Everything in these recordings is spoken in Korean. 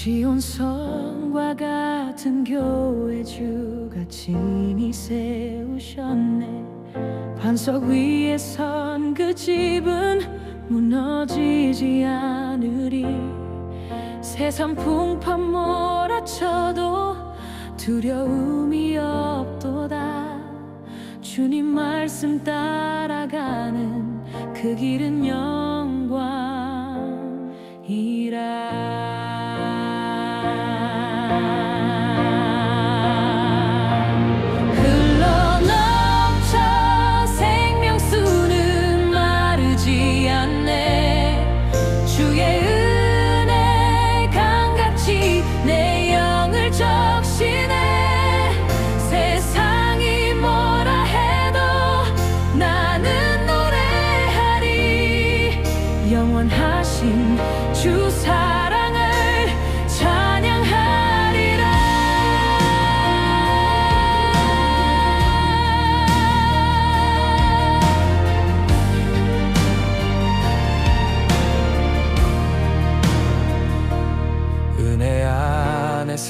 시온성과 같은 교회 주가 진히 세우셨네. 반석 위에 선 그 집은 무너지지 않으리. 세상 풍파 몰아쳐도 두려움이 없도다. 주님 말씀 따라가는 그 길은 영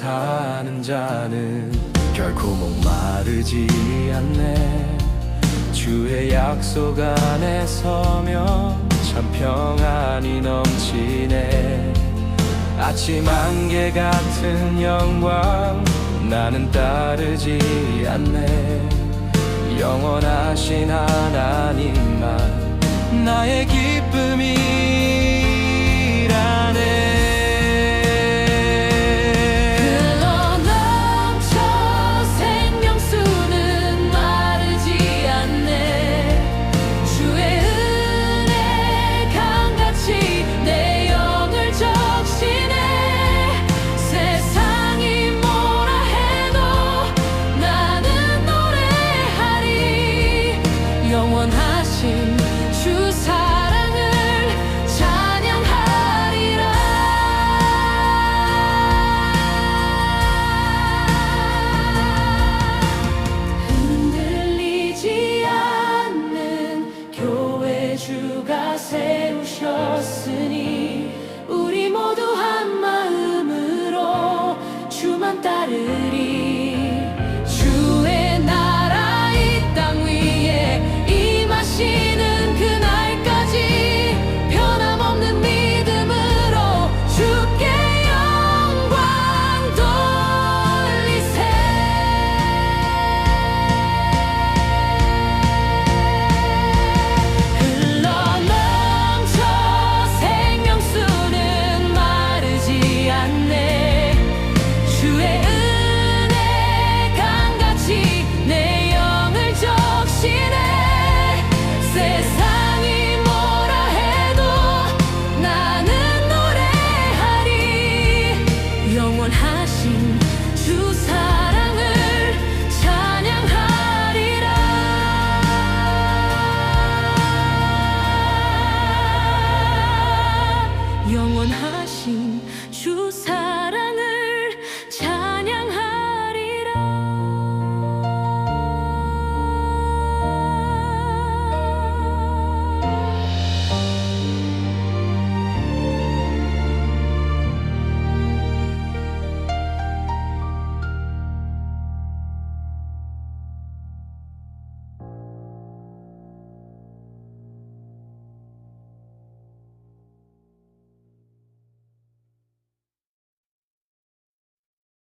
사는 자는 결코 목마르지 않네. 주의 약속 안에 서면 참 평안이 넘치네. 아침 안개 같은 영광 나는 따르지 않네. 영원하신 하나님만 나의 기쁨이